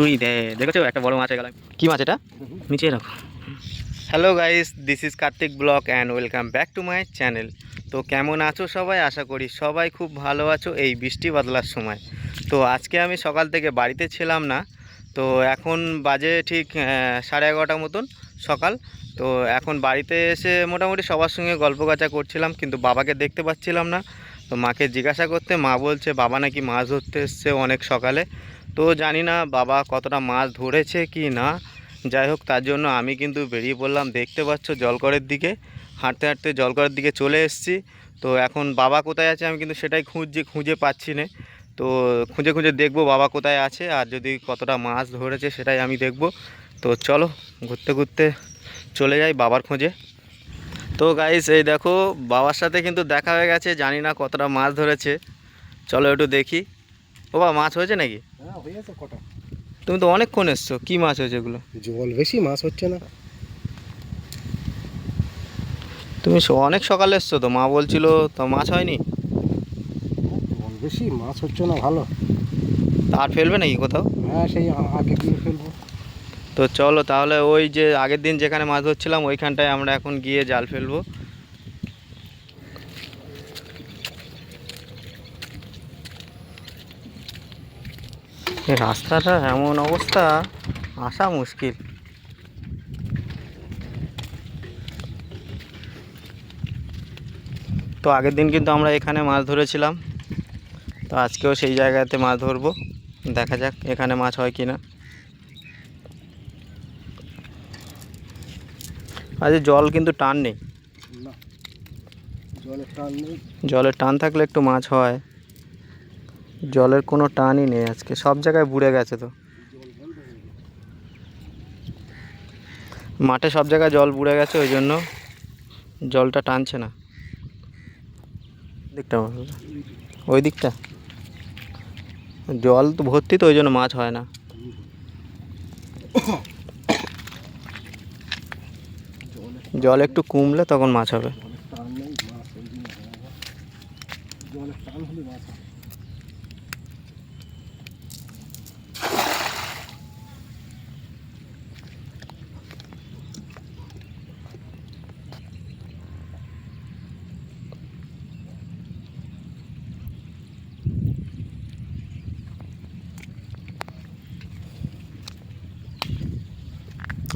We they দেখেছ? একটা বড় মাছ হয়ে গেল। কি মাছ এটা? নিচে রাখো। Hello guys this is Kartik vlog and welcome back to my channel তো কেমন আছো সবাই? আশা করি সবাই খুব ভালো আছো এই বৃষ্টি বাদলার সময়। তো আজকে আমি সকাল থেকে বাড়িতে ছিলাম না। তো এখন বাজে ঠিক সাড়ে এগারোটার মতন সকাল। তো এখন বাড়িতে এসে মোটামুটি সবার সঙ্গে গল্প গাচা করছিলাম কিন্তু বাবাকে দেখতে পাচ্ছিলাম না। তো মাকে জিজ্ঞাসা করতে মা বলছে বাবা নাকি মাছ ধরতে এসছে অনেক সকালে। তো জানি না বাবা কতটা মাছ ধরেছে কি না। যাই হোক, তার জন্য আমি কিন্তু বেরিয়ে পড়লাম। দেখতে পাচ্ছ জলকরের দিকে। হাঁটতে হাঁটতে জলকরের দিকে চলে এসেছি। তো এখন বাবা কোথায় আছে আমি কিন্তু সেটাই খুঁজছি, খুঁজে পাচ্ছি না। তো খুঁজে খুঁজে দেখব বাবা কোথায় আছে আর যদি কতটা মাছ ধরেছে সেটাই আমি দেখব। তো চলো, ঘুরতে ঘুরতে চলে যাই বাবার খোঁজে। তো গাইস এই দেখো, বাবার সাথে কিন্তু দেখা হয়ে গেছে। জানি না কতটা মাছ ধরেছে। চলো একটু দেখি। ও বাবা মাছ হয়েছে নাকি? হ্যাঁ তুমি তো অনেকক্ষণ এসছো কী মাছ হয়েছে এগুলো জল বেশি মাছ হচ্ছে না। তুমি অনেক সকালে এসছো তো মা বলছিল তো মাছ হয়নি? জল বেশি মাছ হচ্ছে না ভালো। আর ফেলবে নাকি কোথাও? হ্যাঁ সেই আগে গিয়ে ফেলব। তো চলো তাহলে ওই যে আগের দিন যেখানে মাছ ধরছিলাম ওইখানটায় আমরা এখন গিয়ে জাল ফেলব। রাস্তাটা এমন অবস্থা আসা মুশকিল। তো আগের দিন কিন্তু আমরা এখানে মাছ ধরেছিলাম। তো আজকেও সেই জায়গাতে মাছ ধরবো। দেখা যাক এখানে মাছ হয় কি না আজ জল কিন্তু টান নেই। টান নেই। জলের টান থাকলে একটু মাছ হয়। জলের কোনো টানই নেই আজকে। সব জায়গায় বুড়ে গেছে তো। মাঠে সব জায়গায় জল বুড়ে গেছে, ওই জন্য জলটা টানছে না। দিকটা ওই দিকটা? জল তো ভর্তি তো, ওই জন্য মাছ হয় না। জল একটু কমলে তখন মাছ হবে। টান হলে মাছ হয়।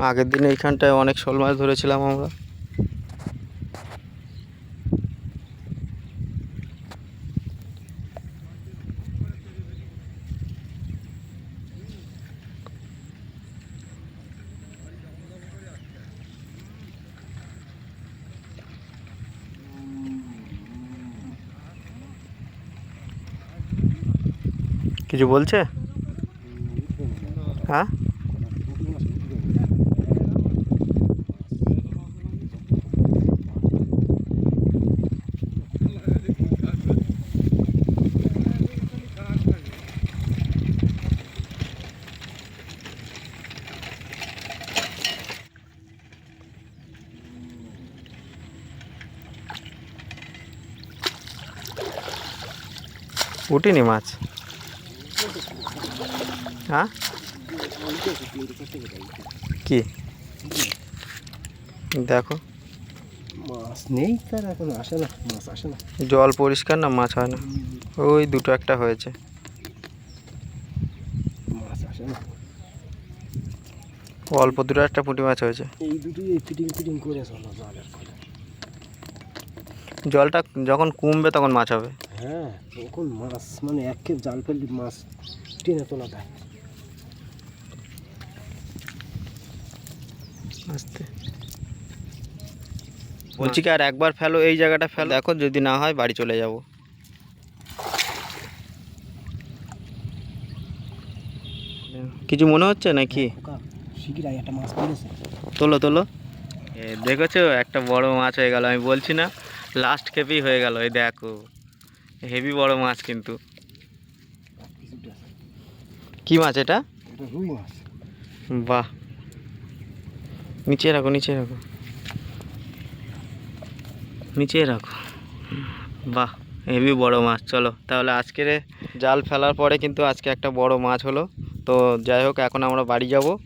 আগের দিন এইখানটায় অনেক শোল মাছ ধরেছিলাম আমরা। কিছু বলছে? হ্যাঁ? উঠিনি মাছ? হ্যাঁ? কি? দেখো। মাছ নেই তার এখন আসে না মাছ আসে না। জল পরিষ্কার না মাছ হয় না? ওই দুটো একটা হয়েছে। মাছ আসে না। অল্প দুটো একটা পুঁটি মাছ হয়েছে। এই দুটোই ফিটিং ফিটিং করে জলের জলটা যখন কমবে তখন মাছ হবে। হ্যাঁ তখন মাছ মানে এক খেপ জাল ফেললে মাছ টেনে তোলা দেয় আস্তে। বলছি কি আর একবার ফেলো এই জায়গাটা ফেলো। এখন যদি না হয় বাড়ি চলে যাব। কিছু মনে হচ্ছে নাকি? একটা মাছ তোলো তোলো। দেখেছ? একটা বড় মাছ হয়ে গেল আমি বলছি না লাস্ট খেপেই হয়ে গেল এই দেখো। হেভি বড় মাছ কিন্তু। কি মাছ এটা? এটা রুই মাছ। বাহ। নিচে রাখো নিচে রাখো। নিচে রাখো। বাহ হেভি বড় মাছ। চলো তাহলে আজকের জাল ফেলার পরে কিন্তু আজকে একটা বড় মাছ হলো। তো যাই হোক এখন আমরা বাড়ি যাব।